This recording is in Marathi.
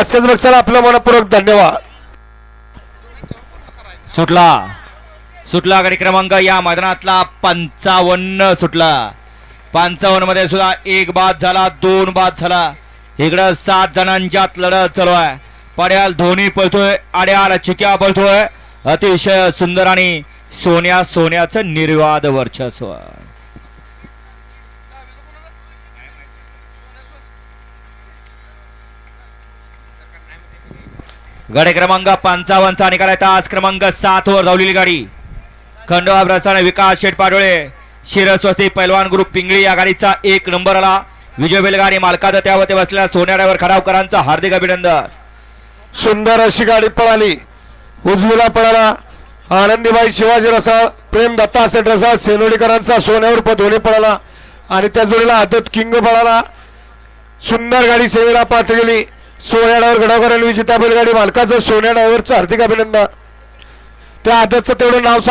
असेच बक्षाला आपलं मनपूर्वक धन्यवाद. सुटला. सुटला गाडी क्रमांक या मैदानातला पंचावन्न सुटला. पंचावन्नमध्ये सुद्धा एक बाद झाला दोन बाद झाला. इकडं सात जणांच्यात लढत चालू आहे. पड्याल धोनी पळतोय आड्याल चिक्या पळतोय. अतिशय सुंदर आणि सोन्या सोन्याचं निर्वाद वर्चस्व. गाडी क्रमांक पंचावन्नचा निकाल आहे. तास क्रमांक सात वर धावलेली गाडी. खंडोबा प्रस्थान विकास शेठ पाडोळे शिरस्वस्ती पैलवान ग्रुप पिंगळी या गाडीचा एक नंबर आला. विजय बैलगाडी मालकाचा त्यावरती बसलेल्या सोन्या ड्रायव्हर खडावकरांचं हार्दिक अभिनंदन. सुंदर अशी गाडी पळाली. उजवीला पळाला आनंदीबाई शिवाजी रसाळ प्रेम दत्ता सेठ रसाळ सेनोडीकरांचा सोन्यावर धोनी पळाला. आणि त्या जोडीला आदत किंग पळाला. सुंदर गाडी सेवेला पात्र गेली सोन्या डावर गडावकर आणि विजेता बैलगाडी मालकाचं सोन्या डावरचं हार्दिक अभिनंदन. त्या आदतचं तेवढं नाव सांग